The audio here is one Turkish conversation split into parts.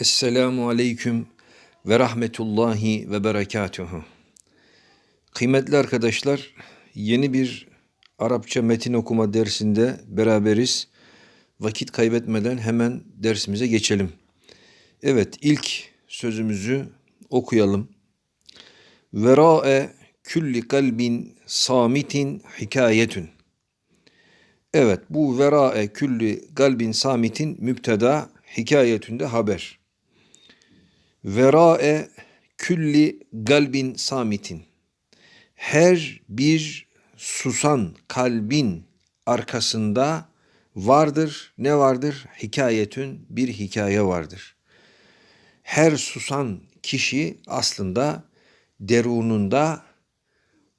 Esselamu aleyküm ve rahmetullahi ve berekatuhu. Kıymetli arkadaşlar, yeni bir Arapça metin okuma dersinde beraberiz. Vakit kaybetmeden hemen dersimize geçelim. Evet, ilk sözümüzü okuyalım. Vera'e külli kalbin samitin hikayetün. Evet, bu vera'e külli kalbin samitin müpteda hikayetünde haber. Vera'e külli galbin samitin. Her bir susan kalbin arkasında vardır. Ne vardır? Hikayetün bir hikaye vardır. Her susan kişi aslında derununda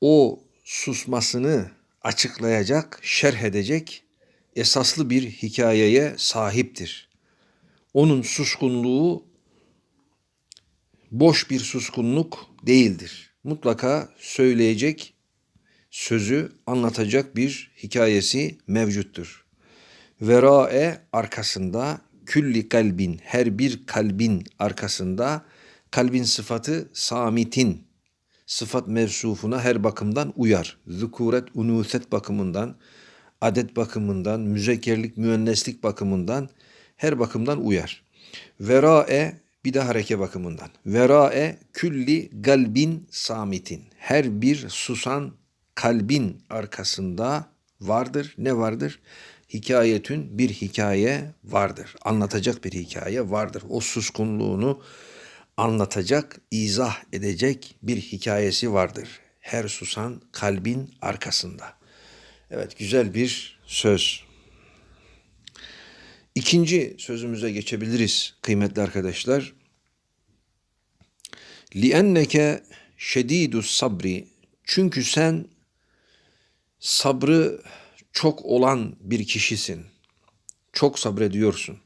o susmasını açıklayacak, şerh edecek esaslı bir hikayeye sahiptir. Onun suskunluğu boş bir suskunluk değildir. Mutlaka söyleyecek sözü anlatacak bir hikayesi mevcuttur. Verae arkasında külli kalbin her bir kalbin arkasında kalbin sıfatı samitin sıfat mevsufuna her bakımdan uyar. Zukuret, unuset bakımından, adet bakımından, müzekkerlik, müenneslik bakımından her bakımdan uyar. Verae bir de hareke bakımından. Verae külli galbin samitin. Her bir susan kalbin arkasında vardır. Ne vardır? Hikayetün bir hikaye vardır. Anlatacak bir hikaye vardır. O suskunluğunu anlatacak, izah edecek bir hikayesi vardır. Her susan kalbin arkasında. Evet güzel bir söz. İkinci sözümüze geçebiliriz kıymetli arkadaşlar. لِأَنَّكَ شَد۪يدُ sabri Çünkü sen sabrı çok olan bir kişisin. Çok sabrediyorsun.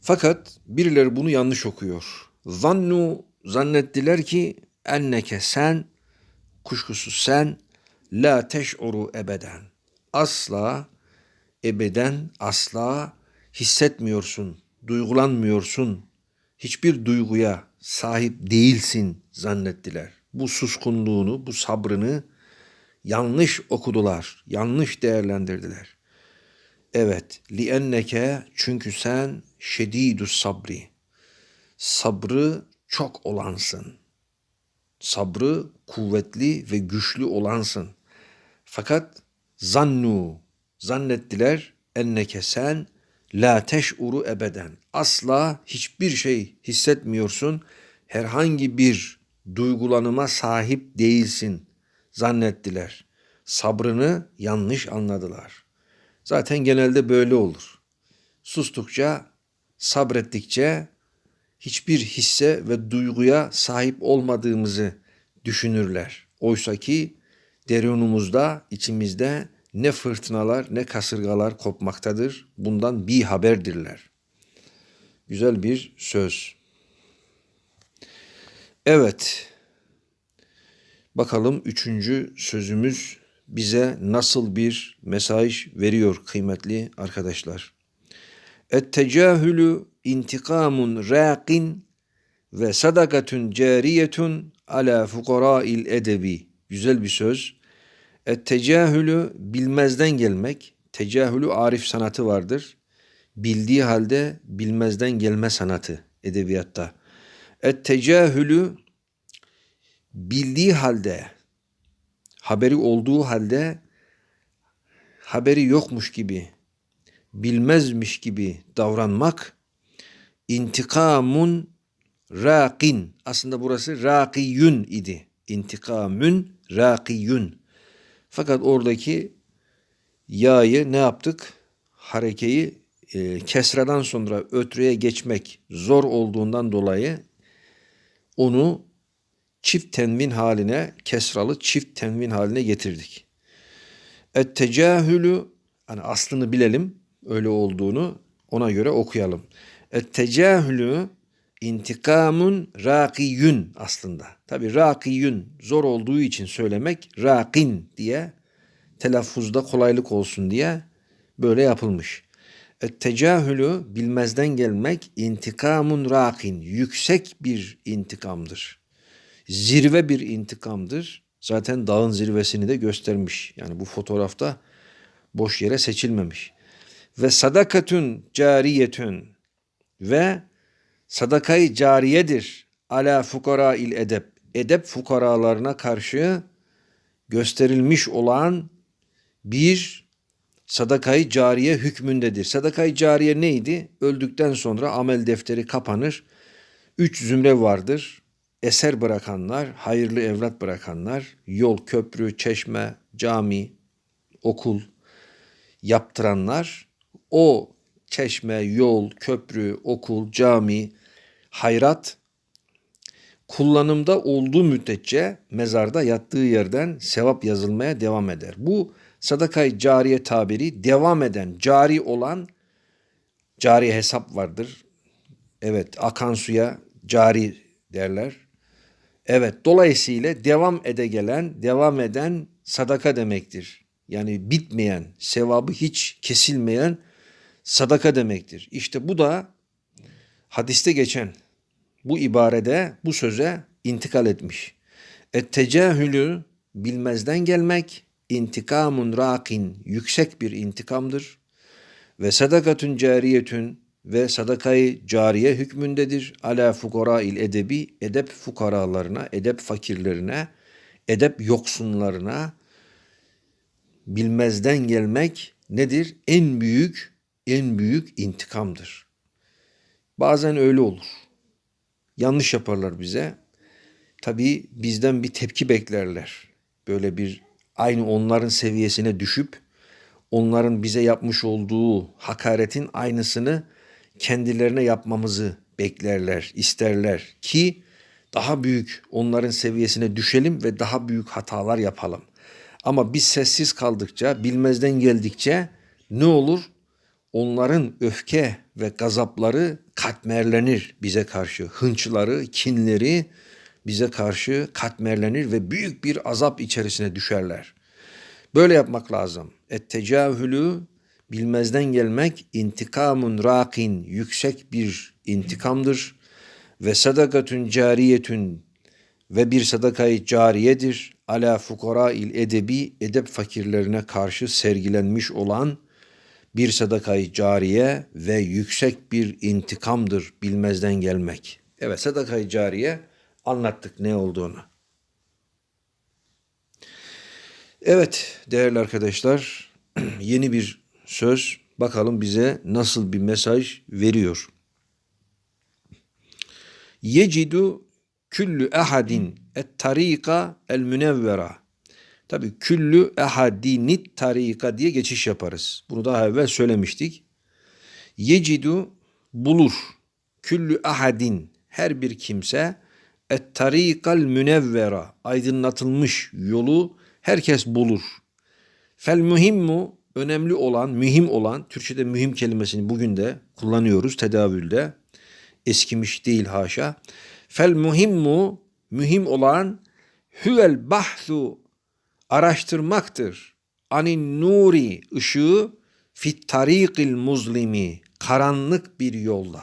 Fakat birileri bunu yanlış okuyor. Zannu zannettiler ki enneke sen kuşkusuz sen la teş'uru ebeden. Asla ebeden asla hissetmiyorsun, duygulanmıyorsun. Hiçbir duyguya sahip değilsin zannettiler. Bu suskunluğunu, bu sabrını yanlış okudular, yanlış değerlendirdiler. Evet, li enneke çünkü sen şedidus sabri. Sabrı çok olansın. Sabrı kuvvetli ve güçlü olansın. Fakat zannu zannettiler enneke sen la teş'uru ebeden. Asla hiçbir şey hissetmiyorsun. Herhangi bir duygulanıma sahip değilsin zannettiler. Sabrını yanlış anladılar. Zaten genelde böyle olur. Sustukça, sabrettikçe hiçbir hisse ve duyguya sahip olmadığımızı düşünürler. Oysa ki derunumuzda, içimizde ne fırtınalar ne kasırgalar kopmaktadır. Bundan bir haberdirler. Güzel bir söz. Evet. Bakalım üçüncü sözümüz bize nasıl bir mesaj veriyor kıymetli arkadaşlar. Et-tecahülü intikamun raqin ve sadakatun cariyetun ala fukara'il edebi. Güzel bir söz. Et tecahülü bilmezden gelmek. Tecahülü arif sanatı vardır. Bildiği halde bilmezden gelme sanatı edebiyatta. Et tecahülü bildiği halde haberi olduğu halde haberi yokmuş gibi bilmezmiş gibi davranmak intikamun rakin aslında burası rakiyün idi. İntikamün rakiyün fakat oradaki ya'yı ne yaptık? Harekeyi e, kesradan sonra ötrüye geçmek zor olduğundan dolayı onu çift tenvin haline, kesralı çift tenvin haline getirdik. Et tecahülü hani aslını bilelim öyle olduğunu ona göre okuyalım. Et tecahülü intikamun rakiyün aslında. Tabi rakiyün zor olduğu için söylemek rakin diye telaffuzda kolaylık olsun diye böyle yapılmış. Et-tecahülü bilmezden gelmek intikamun rakin. Yüksek bir intikamdır. Zirve bir intikamdır. Zaten dağın zirvesini de göstermiş. Yani bu fotoğrafta boş yere seçilmemiş. Ve sadakatun cariyetün ve sadakayı cariyedir ala fukara il edep. Edep fukaralarına karşı gösterilmiş olan bir sadakayı cariye hükmündedir. Sadakayı cariye neydi? Öldükten sonra amel defteri kapanır. Üç zümre vardır. Eser bırakanlar, hayırlı evlat bırakanlar, yol, köprü, çeşme, cami, okul yaptıranlar o çeşme, yol, köprü, okul, cami, hayrat kullanımda olduğu müddetçe mezarda yattığı yerden sevap yazılmaya devam eder. Bu sadakayı cariye tabiri devam eden, cari olan cari hesap vardır. Evet, akan suya cari derler. Evet, dolayısıyla devam ede gelen, devam eden sadaka demektir. Yani bitmeyen, sevabı hiç kesilmeyen sadaka demektir. İşte bu da hadiste geçen bu ibarede bu söze intikal etmiş. Et-tecahülü bilmezden gelmek intikamun rakin yüksek bir intikamdır. Ve sadakatun cariyetün ve sadakayı cariye hükmündedir. Ala fukara il edebi edep fukaralarına, edep fakirlerine, edep yoksunlarına bilmezden gelmek nedir? En büyük, en büyük intikamdır. Bazen öyle olur. Yanlış yaparlar bize. Tabii bizden bir tepki beklerler. Böyle bir aynı onların seviyesine düşüp onların bize yapmış olduğu hakaretin aynısını kendilerine yapmamızı beklerler, isterler ki daha büyük onların seviyesine düşelim ve daha büyük hatalar yapalım. Ama biz sessiz kaldıkça, bilmezden geldikçe ne olur? Onların öfke ve gazapları katmerlenir bize karşı. Hınçları, kinleri bize karşı katmerlenir ve büyük bir azap içerisine düşerler. Böyle yapmak lazım. Et-tecahülü bilmezden gelmek intikamun rakin yüksek bir intikamdır ve sadakatun cariyetün ve bir sadakayı cariyedir. Ala fukara il edebi edep fakirlerine karşı sergilenmiş olan bir sadakayı cariye ve yüksek bir intikamdır bilmezden gelmek. Evet sadakayı cariye anlattık ne olduğunu. Evet değerli arkadaşlar yeni bir söz bakalım bize nasıl bir mesaj veriyor. Yecidu küllü ehadin et tarika el münevvera. Tabi küllü ehadinit tarika diye geçiş yaparız. Bunu daha evvel söylemiştik. Yecidu bulur. Küllü ehadin her bir kimse et tarikal münevvera aydınlatılmış yolu herkes bulur. Fel mühimmu önemli olan, mühim olan, Türkçe'de mühim kelimesini bugün de kullanıyoruz tedavülde. Eskimiş değil haşa. Fel muhimmu mühim olan huvel bahsu araştırmaktır. Anin nuri ışığı fit tarikil muzlimi karanlık bir yolda.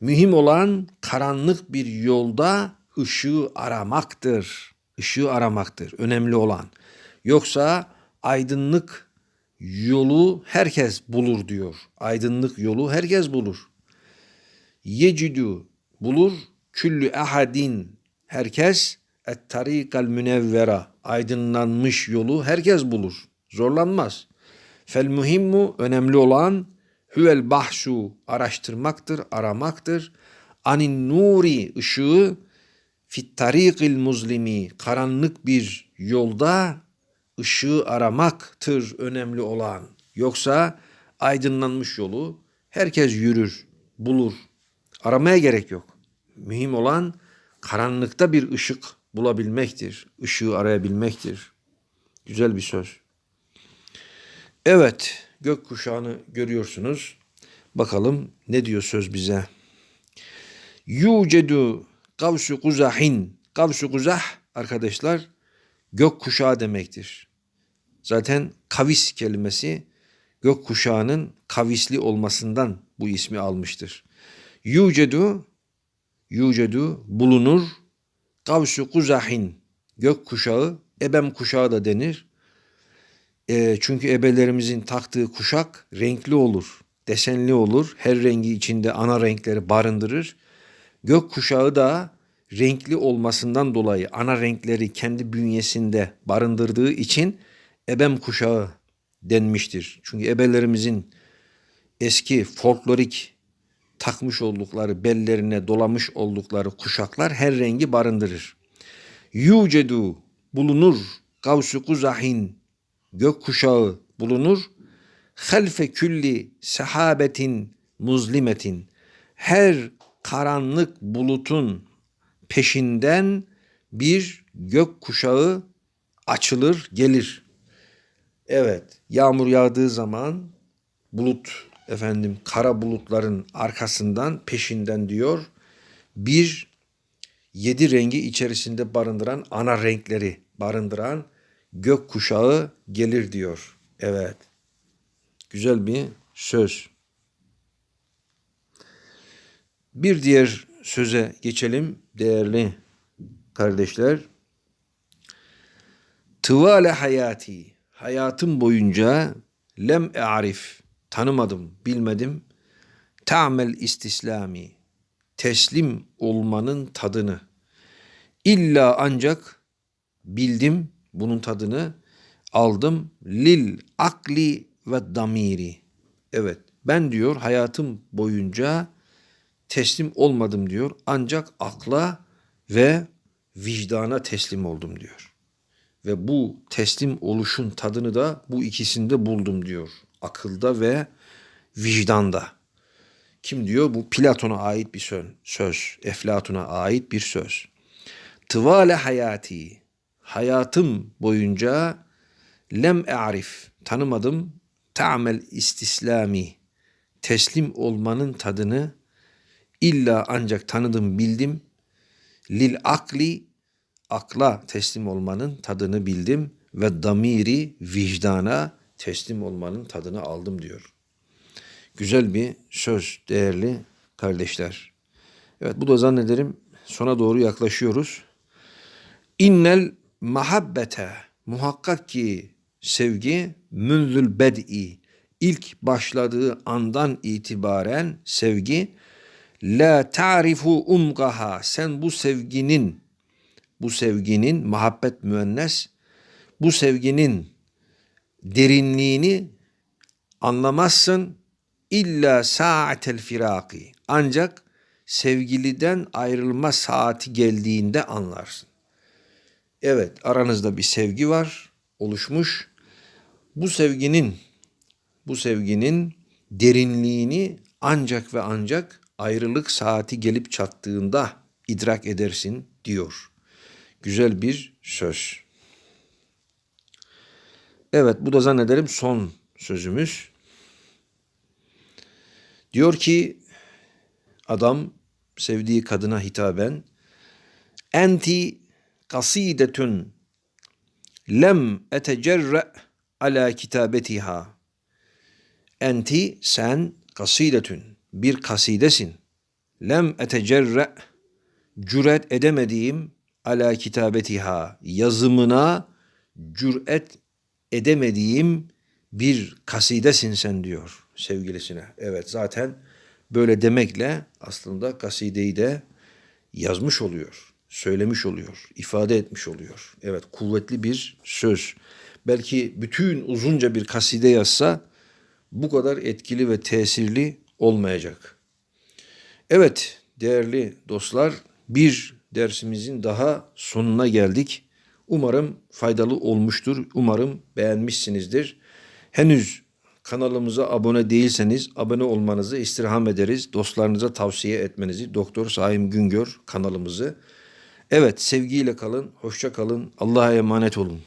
Mühim olan karanlık bir yolda ışığı aramaktır. Işığı aramaktır önemli olan. Yoksa aydınlık yolu herkes bulur diyor. Aydınlık yolu herkes bulur. Yecidü bulur küllü ehadin herkes et tarikal münevvera aydınlanmış yolu herkes bulur. Zorlanmaz. Fel muhimmu önemli olan huvel bahsu araştırmaktır, aramaktır. Anin nuri ışığı fit tarikil muzlimi karanlık bir yolda ışığı aramaktır önemli olan. Yoksa aydınlanmış yolu herkes yürür, bulur. Aramaya gerek yok. Mühim olan karanlıkta bir ışık bulabilmektir. Işığı arayabilmektir. Güzel bir söz. Evet, gökkuşağını görüyorsunuz. Bakalım ne diyor söz bize. Yucedu kavsu kuzahin. Kavsu kuzah arkadaşlar gökkuşağı demektir. Zaten kavis kelimesi gökkuşağının kavisli olmasından bu ismi almıştır. Yucedu yucedu bulunur kavsu kuzahin gökkuşağı ebem kuşağı da denir. E, çünkü ebelerimizin taktığı kuşak renkli olur, desenli olur. Her rengi içinde ana renkleri barındırır. Gök kuşağı da renkli olmasından dolayı ana renkleri kendi bünyesinde barındırdığı için ebem kuşağı denmiştir. Çünkü ebelerimizin eski folklorik takmış oldukları bellerine dolamış oldukları kuşaklar her rengi barındırır. Yucedu bulunur kavsu kuzahin gök kuşağı bulunur. Halfe külli sahabetin muzlimetin her karanlık bulutun peşinden bir gök kuşağı açılır gelir. Evet yağmur yağdığı zaman bulut efendim kara bulutların arkasından peşinden diyor bir yedi rengi içerisinde barındıran ana renkleri barındıran gök kuşağı gelir diyor. Evet. Güzel bir söz. Bir diğer söze geçelim değerli kardeşler. Tıvale hayati. Hayatım boyunca lem e'arif. Tanımadım, bilmedim. Ta'mel istislami. Teslim olmanın tadını. İlla ancak bildim bunun tadını aldım. Lil akli ve damiri. Evet ben diyor hayatım boyunca teslim olmadım diyor. Ancak akla ve vicdana teslim oldum diyor. Ve bu teslim oluşun tadını da bu ikisinde buldum diyor. Akılda ve vicdanda. Kim diyor? Bu Platon'a ait bir söz. Eflatun'a ait bir söz. Tıvale hayati. Hayatım boyunca lem e'rif. Tanımadım. Ta'mel istislami. Teslim olmanın tadını illa ancak tanıdım bildim. Lil akli akla teslim olmanın tadını bildim ve damiri vicdana teslim olmanın tadını aldım diyor. Güzel bir söz değerli kardeşler. Evet bu da zannederim sona doğru yaklaşıyoruz. İnnel mahabbete muhakkak ki sevgi münzül bed'i ilk başladığı andan itibaren sevgi la ta'rifu umgaha sen bu sevginin bu sevginin muhabbet müennes bu sevginin derinliğini anlamazsın illa saatel firaki ancak sevgiliden ayrılma saati geldiğinde anlarsın. Evet aranızda bir sevgi var oluşmuş. Bu sevginin bu sevginin derinliğini ancak ve ancak ayrılık saati gelip çattığında idrak edersin diyor. Güzel bir söz. Evet bu da zannederim son sözümüz. Diyor ki adam sevdiği kadına hitaben enti kasidetun lem etecerre ala kitabetiha. Enti sen kasidetun bir kasidesin. Lem etecerre cüret edemediğim ala kitabetiha. yazımına cüret edemediğim bir kasidesin sen diyor sevgilisine. Evet zaten böyle demekle aslında kasideyi de yazmış oluyor söylemiş oluyor, ifade etmiş oluyor. Evet kuvvetli bir söz. Belki bütün uzunca bir kaside yazsa bu kadar etkili ve tesirli olmayacak. Evet değerli dostlar bir dersimizin daha sonuna geldik. Umarım faydalı olmuştur. Umarım beğenmişsinizdir. Henüz kanalımıza abone değilseniz abone olmanızı istirham ederiz. Dostlarınıza tavsiye etmenizi Doktor Saim Güngör kanalımızı Evet sevgiyle kalın, hoşça kalın, Allah'a emanet olun.